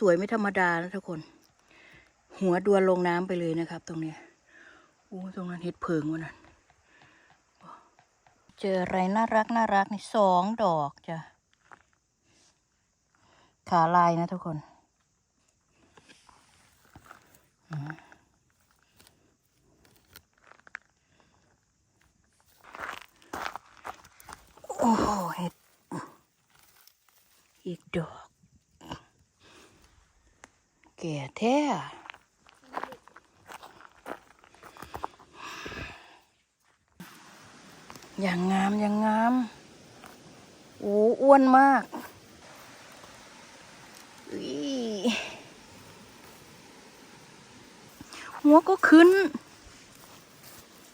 สวยไม่ธรรมดานะทุกคน หัวดวนลงน้ำไปเลยนะครับ ตรงเนี้ยโอ้ตรงนั้นเห็ดเพิงวะนั่นเจออะไรน่ารักน่ารักนี่สองดอกจ้ะขาลายนะทุกคนโอ้โหเห็ดอีกดอก แก่แท้อย่างงามอย่างงามโอ้อ้วนมากอุ๊ยหัวก็ขึ้น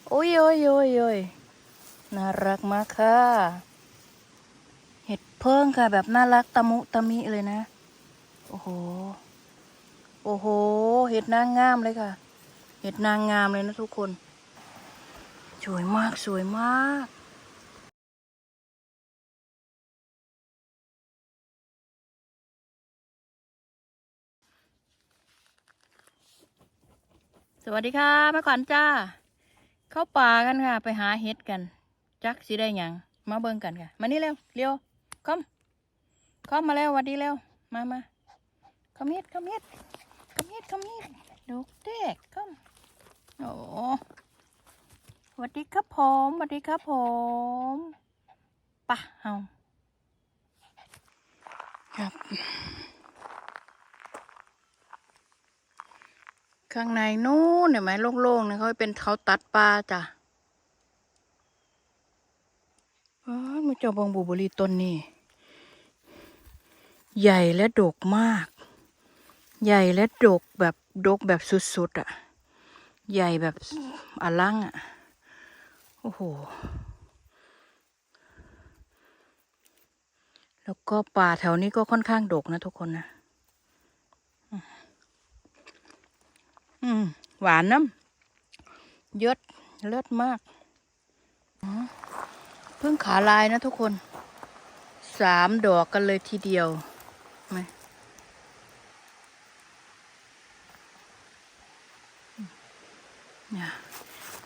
โอ้ยโอ้ยโอ้ยโอ้ยน่ารักมากค่ะ เห็ดเพิ่งค่ะแบบน่ารักตะมุตะมิเลยนะ โอ้โห โอ้โห เห็ดนางงามเลยค่ะ เห็ดนางงามเลยนะทุกคน สวยมากสวยมากสวัสดีค่ะแม่ขวัญจ้า เข้าป่ากันค่ะ ไปหาเห็ดกัน จักสิได้หยังมาเบิ่งกันค่ะ มานี่เร็วเร็วคอมคอมมาแล้วหวัดดีเร็วมามาคอมเฮ็ดคอมเฮ็ด คอมเฮ็ดคอมเฮ็ดดูเด็กคอมโอ้สวัสดีครับผมสวัสดีครับผมปะเฮาครับ ข้างในนู้นเห็นไหมโล่งๆเนี่ยเขาเป็นเขาตัดปลาจ้ะอ๋อมาเจ้าบองบูบอรี่ต้นนี่ ใหญ่และดกมาก ใหญ่และดกแบบดกแบบสุดๆอะ่ะ ใหญ่แบบอลังอะ่ะ โอ้โห แล้วก็ป่าแถวนี้ก็ค่อนข้างดกนะทุกคนนะ อืม หวานน้ำเยอะเลิศมากเพิ่งขาลายนะทุกคน สามดอกกันเลยทีเดียวไหม เนี่ย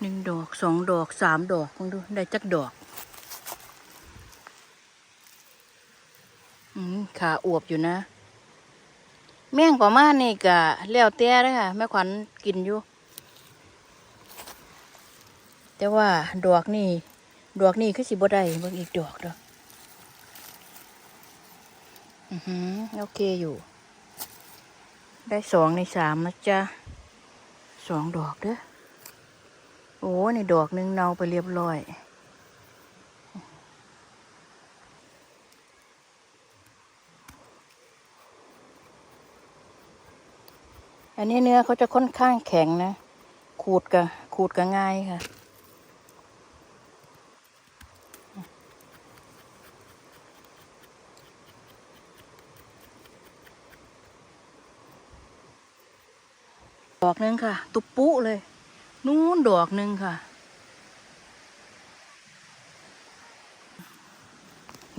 หนึ่งดอกสองดอกสามดอกลองดูได้จักดอกอืมขาอวบอยู่นะ แม่งประมาณนี่กะแล้วแต่เลยค่ะแม่ขวัญกินอยู่ แต่ว่าดอกนี่ ดอกนี่คือสิบได้เบิ่งอีกดอกดอกอือหือโอเคอยู่ ได้สองในสามนะจ๊ะสองดอกเด้อ โอ้ในดอกหนึงเนาไปเรียบร้อย อันนี้เนื้อเขาจะค่อนข้างแข็งนะ ขูดกับขูดกับง่ายค่ะ ดอกนึงค่ะ ตุบปุเลย นู้นดอกหนึ่งค่ะ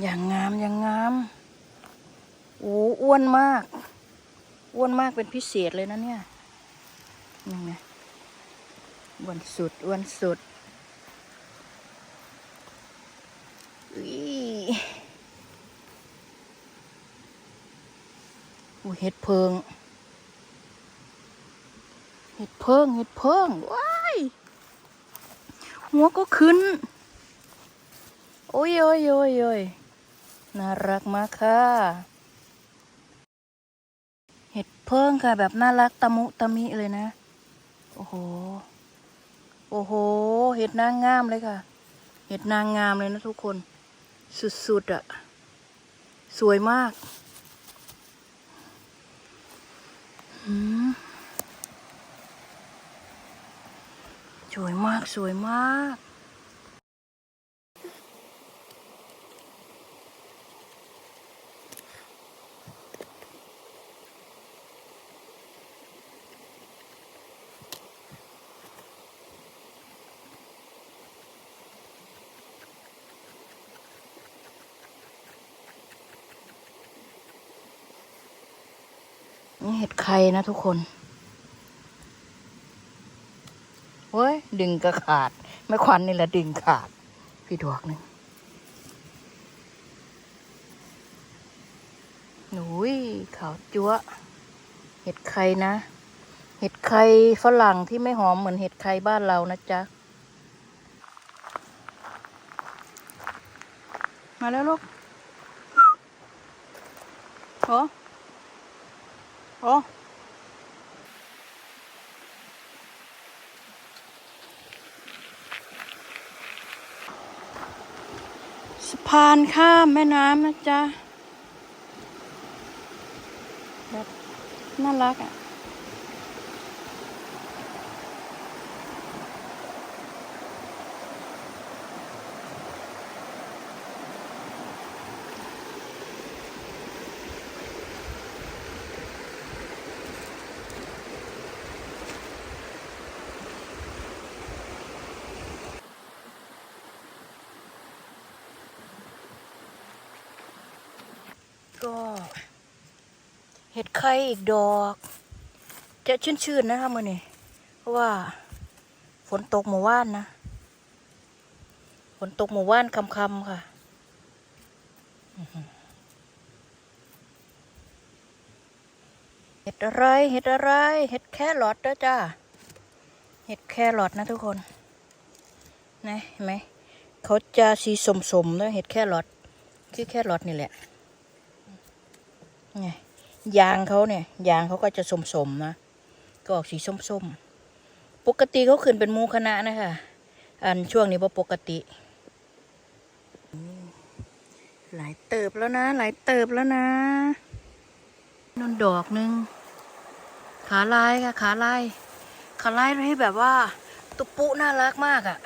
อย่างงามอย่างงาม โอ้อ้วนมาก อ้วนมากเป็นพิเศษเลยนะเนี่ยนี่ไงอ้วนสุดอ้วนสุดอุ้ยอู้เห็ดเพิง เห็ดเพิง เห็ดเพิงว้า หัวก็ขึ้น โอ้ยโอ้ยโอ้ยโอ้ยน่ารักมากค่ะ เห็ดเพิ่งค่ะ แบบน่ารักตะมุตะมิเลยนะ โอ้โห โอ้โห เห็ดนางงามเลยค่ะ เห็ดนางงามเลยนะทุกคน สุดๆอะ่ะ สวยมากหืม สวยมากสวยมาก นี่เห็ดไข่นะทุกคน ดึงก็ขาด ไม่ควันนี่แหละดึงขาด พี่ดวกหนึ่งหนุยขาวจั๊วเห็ดไข่นะ เห็ดไข่ฝรั่งที่ไม่หอมเหมือนเห็ดไข่บ้านเรานะจ๊ะ มาแล้วลูกโอ้โอ้ สะพานข้ามแม่น้ำนะจ๊ะแบบน่ารักอะเห็ด ไข่อีกดอก จะชื้นๆนะคะมื่อนี้เพราะว่าฝนตกหมู่ว่านนะฝนตกหมู่ว่านคำๆค่ะเห็ดอะไร เห็ดอะไร เห็ดแครอทนะจ้า เห็ดแครอทนะทุกคน นะเห็นไหม เขาจะสีสมๆด้วยเห็ดแครอท คือแครอทนี่แหละ ไง ยางเขาเนี่ย ยางเขาก็จะสมๆนะก็ออกสีส้มๆ ปกติเขาขึ้นเป็นหมูคณะนะคะ อันช่วงนี้พอปกติ หลายเติบแล้วนะ หลายเติบแล้วนะนนดอกหนึ่งขาลายค่ะ ขาลายขาลายให้แบบว่า ตุปุน่ารักมากอะ่ะ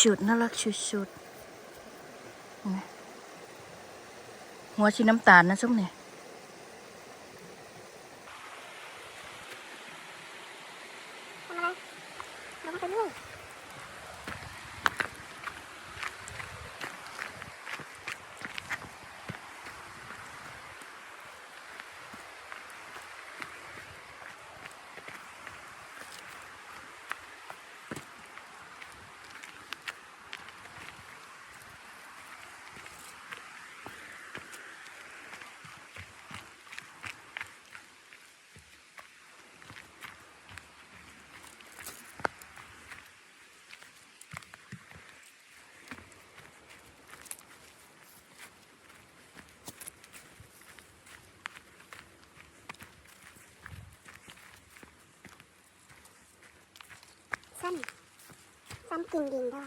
ชุดๆน่ารักชุดๆเหัวสีน้ำตาลนะส้มเนี่ยำซ้ำกินดินด้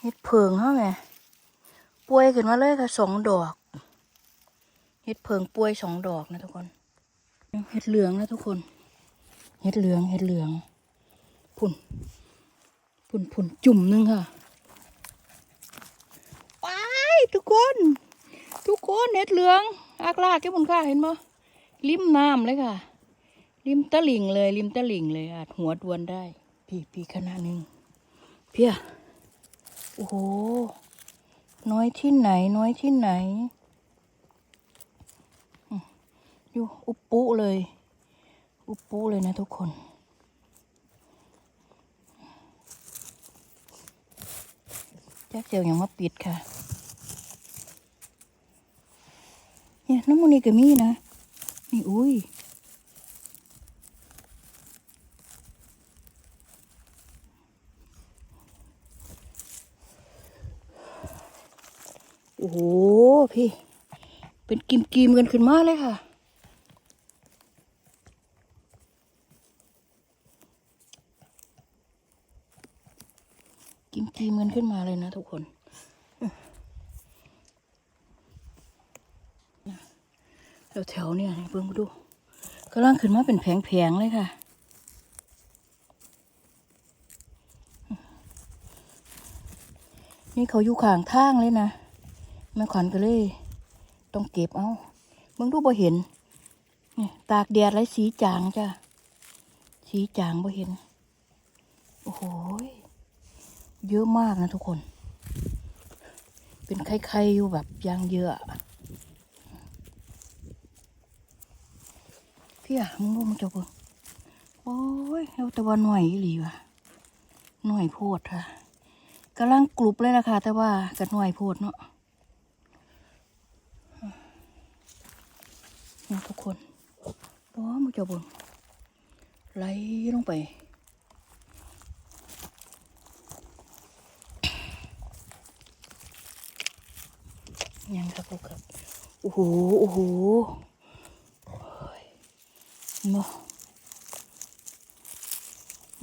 เห็ดเพิงเขาไงป่วยขึ้นมาเลยค่ะสองดอก เห็ดเพิงป่วยสองดอกนะทุกคน เห็ดเหลืองนะทุกคน เห็ดเหลือง เห็ดเหลืองพุ่นพุ่นพุ่นจุ่มหนึงค่ะว้ายทุกคน ทุกคน เห็ดเหลือง อากลากแค่บนค่าเห็นบ่ ริมน้ำเลยค่ะ ริมตะลิ่งเลย ริมตะลิ่งเลยอาจหัวดวนได้ พี่พี่ขนาดหนึ่งเพียโอ้โห น้อยที่ไหน น้อยที่ไหน อยู่อุปปุเลย อุปปุเลยนะทุกคนแจ๊กเจียวอย่างมาปิดค่ะ เนี่ยน้ำมันนี่ก็มีนะ นี่อุ้ยโอ้โหพี่ เป็นกิมกิมกันขึ้นมาเลยค่ะ กิมกิมๆกันขึ้นมาเลยนะทุกคนแถวแถวๆ เนี่ยเพิ่งมาดูกำลังขึ้นมาเป็นแผงๆเลยค่ะนี่เขาอยู่ข้างทางเลยนะแม่ขวัญก็เลย ต้องเก็บเอาเบิ่งดูบ่เห็นนี่ตากแดดไรสีจางจ้ะสีจางบ่เห็น โอ้โหเยอะมากนะทุกคน เป็นไข่ๆอยู่แบบยางเยอะอะ พี่อะมึงรู้มึงจะเบิ่งโอ้ยเอาแต่ว่าหน่อยอีหลีวะหน่อยโพดค่ะกำลังกรุบเลยล่ะค่ะ แต่ว่ากัหน่อยโพดเนาะนี่ทุกคนโอ้มึงจะบิ่งไหลลงไปยังครับลูกครับ โอ้โห โอ้โห เนาะ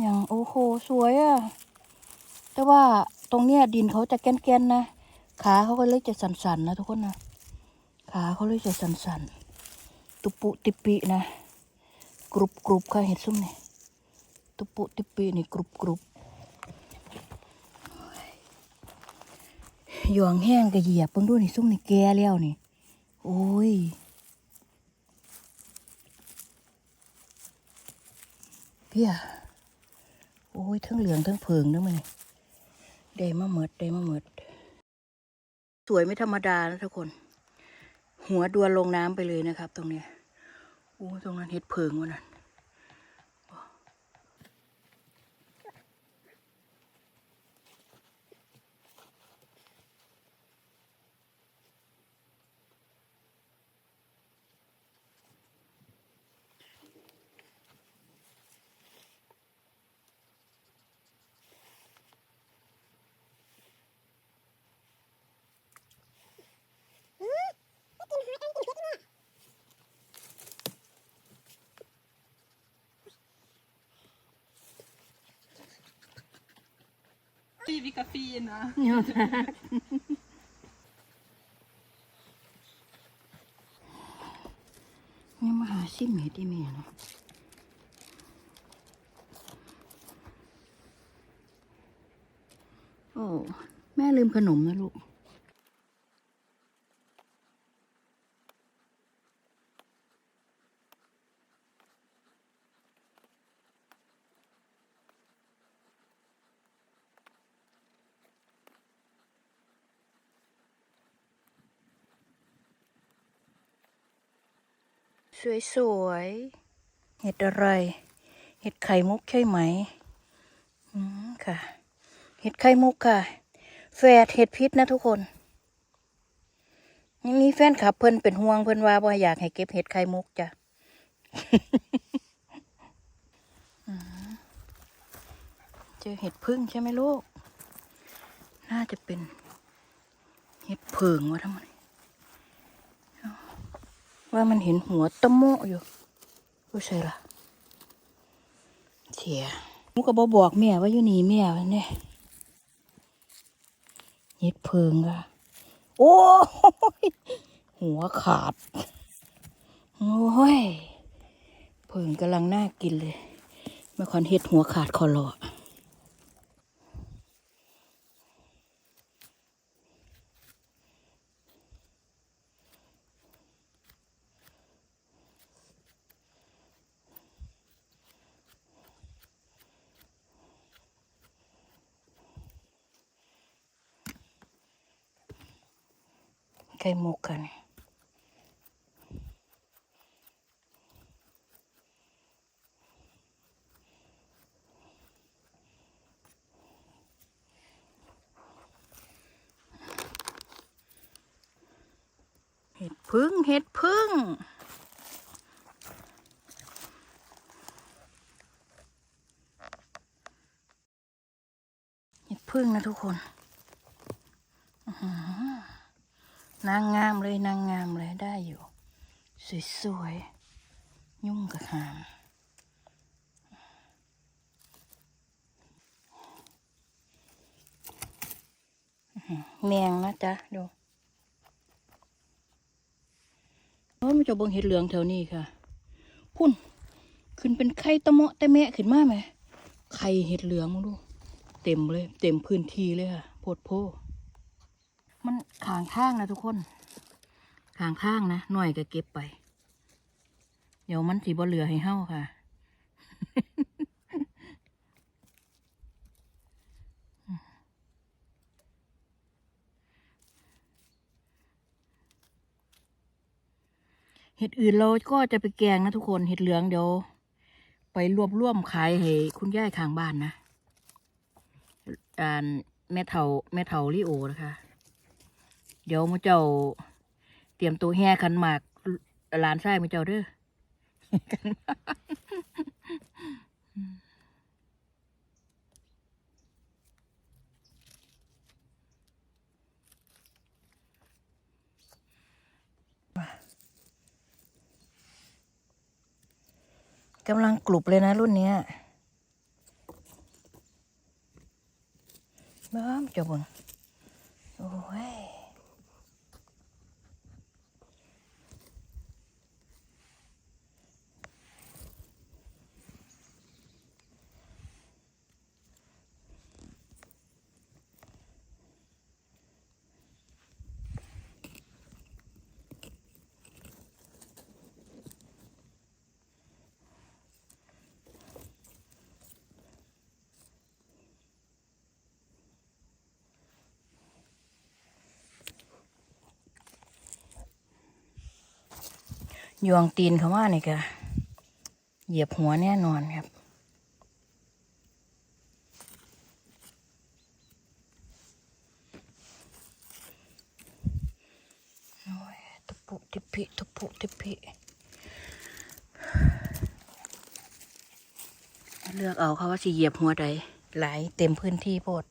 ยังโอ้โหสวยอะแต่ว่าตรงเนี้ยดินเขาจะแก่นๆนะ ขาเขาก็เลยจะสั่นๆนะทุกคนนะ ขาเขาเลยจะสั่นๆ ตุปุติปินะ กรุบกรุบค่ะเห็ดซุ่มนี่ ตุปุติปินี่กรุบกรุบหยวงแห้งก็เหยียบเพิ่งดูนี่ซุ่มนี่แก่แล้วนี่ โอ้ย เพียโอ้ยทั้งเหลืองทั้งเพิงเด้อมันนี่ได้มาเมิดได้มาเมิดสวยไม่ธรรมดานะทุกคน หัวดวนลงน้ำไปเลยนะครับ ตรงเนี้ยโอ้ตรงนั้นเห็ดเพิงวะนั้น vilka fina! Ja, tack. Nu må jag se mà hả xin mẹ đi mẹ nó. Ồ, mẹ ลืมขนมนะลูก สวยๆ เห็ดอะไร เห็ดไข่มุกใช่ไหม อืมค่ะ เห็ดไข่มุกค่ะ แฝดเห็ดพิษนะทุกคนยังมีแฟนคลับเพิ่นเป็นห่วงเพิ่นว่าบ่อยากให้เก็บเห็ดไข่มุกจ้ะเจอเห็ดพึ่งใช่ไหมลูก น่าจะเป็น เห็ดเผิงวะทั้งหมด ว่ามันเห็นหัวตะโมอยู่ก็ใช่ละเสียมุกก็บอบอกแม่ว่าอยู่นี่แม่วะเนี่ยเห็ดเพิงอะโอ้ยหัวขาด โอ้ยเพิงกำลังน่ากินเลยมื่คอนเห็ดหัวขาดคอรอ ไก่หมกกันเห็ดพึ่งเห็ดพึ่งเห็ดพึ่งนะทุกคนอื้อหือ นางงามเลยนางงามเลยได้อยู่ สวยๆ ยุ่งกับหามแมงนะจ๊ะ ดูเออมันจะเบิ่งเห็ดเหลืองแถวนี้ค่ะ พุ่น ขึ้นเป็นไข่ตะเมาะตะแมะขึ้นมาไหมไข่เห็ดเหลืองมึงดู เต็มเลย เต็มพื้นที่เลยค่ะโพดโพ มันขางข้างนะทุกคน ขางข้างนะหน่อยก็เก็บไป เดี๋ยวมันสีบ่เหลือให้เห่าค่ะเห็ดอื่นเราก็จะไปแกงนะทุกคนเห็ดเหลืองเดี๋ยว ไปรวบรวมขายให้คุณย่ายข้างบ้านนะอ่าแม่เถาแม่เถาลิโอนะคะ เดี๋ยวมูเจ้า เตรียมตัวแห่ขันหมากหลานชายมูเจ้าเด้อกันหมากำลังกรุบเลยนะรุ่นเนี้ยบ้ามเจ้าเบึงโอ้ย ยวงตีนเขาว่านี่กะเหยียบหัวแน่นอนครับ โอ้ยตะปุติปิตะปุติปิเลือกเอาเขาว่าสิเหยียบหัวใดหลายเต็มพื้นที่โพด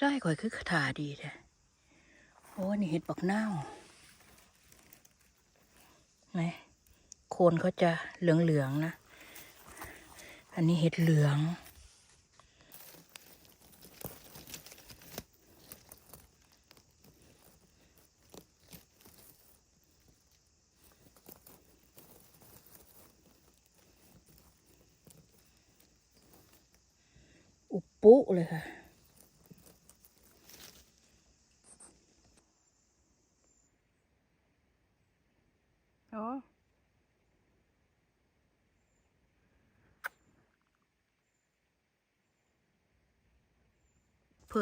ใช่ข่อยคือคาถาดีแท้โอ้นี่เห็ดบักเน่าไหนโคนเขาจะเหลืองๆนะ อันนี้เห็ดเหลือง อุปปุเลยค่ะ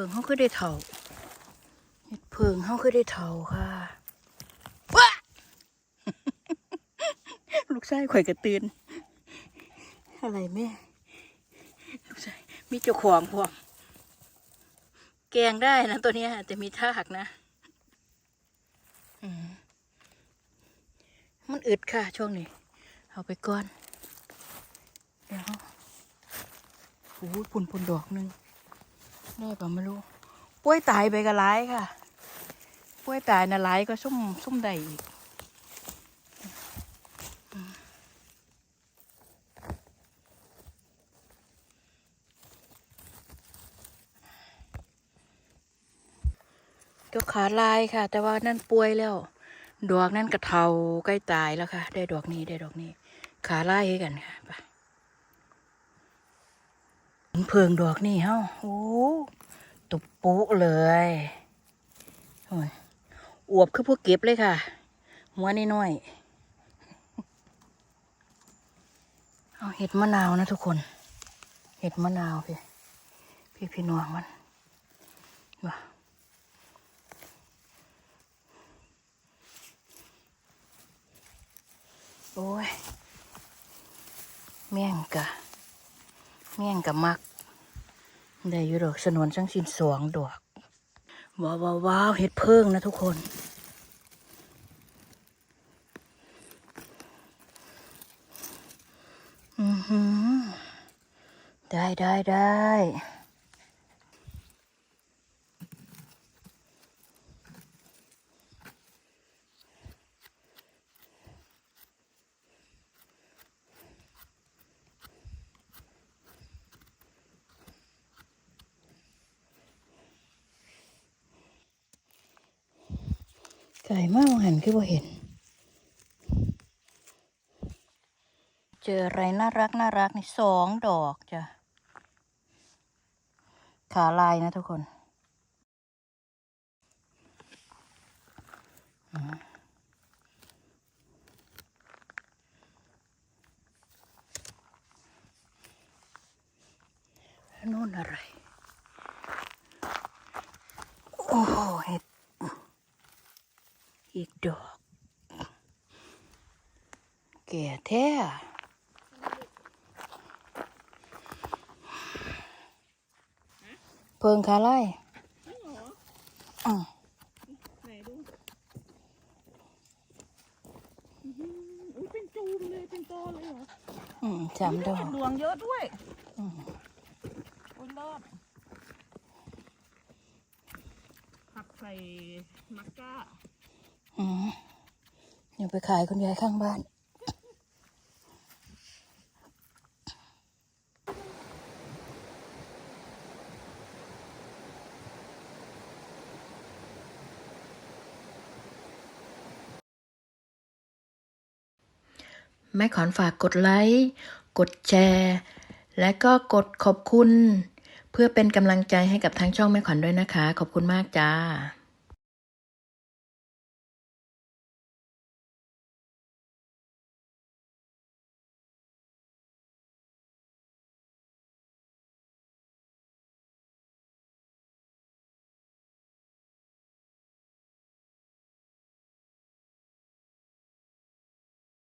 งเขาคือได้เท่าเห็ดเพิงเขาคือได้เท่าค่ะว้าลูกชายข่อยกระตือนอะไรแม่ลูกชายมีเจ้าของพวกแกงได้นะตัวเนี้ยแต่มีทากนะอืมมันอึดค่ะช่วงนี้ เอาไปก่อน เดี๋ยวโอ้ยปุ่นปุ่นดอกหนึง ได้ป่ะไม่รู้ป่วยตายไปก็ร้ายค่ะป่วยตายนะร้ายก็ซุ่มซุ่มใดอีกก็ขาลายค่ะ แต่ว่านั่นป่วยแล้ว ดอกนั่นกระเทาใกล้ตายแล้วค่ะ ได้ดอกนี้ได้ดอกนี้ ขาไล่ให้กันค่ะไป เพิงดอกนี่เฮ้าโอ้ตุบปุ๊เลยโอ้ยอวบคือพวกเก็บเลยค่ะ หัวนี่น้อยเอาเห็ดมะนาวนะทุกคน เห็ดมะนาวพี่ พี่พี่นวงมันว่าโอ้ยเมี่ยงกะ แง่งกับมัก ได้ยูดอกสนวนจังสินสวงดอกว้าวว้าวเห็ดเพิ่งนะทุกคนอือหือได้ได้ได้ ไก่มากหันคือบ่เห็น เจออะไรน่ารักน่ารักนี่สองดอกจ้ะ ขาลายนะทุกคนอืมแล้วนู่นอะไร โอ้โหเห็ด อีกดอก แก่แท้อะเพิงคาไล่อืมไหนดูอื้อหืออุ้ยเป็นจูมเลย เป็นตอเลยเหรอ อืมสามดอกเห็ดดวงเยอะด้วย อืมโอ้ยรอดผักใส่มักก้าอืม เดี๋ยวไปขายคุณยายข้างบ้าน แม่ขอนฝากกดไลค์ กดแชร์ และก็กดขอบคุณ เพื่อเป็นกำลังใจให้กับทางช่องแม่ขวัญด้วยนะคะ ขอบคุณมากจ้า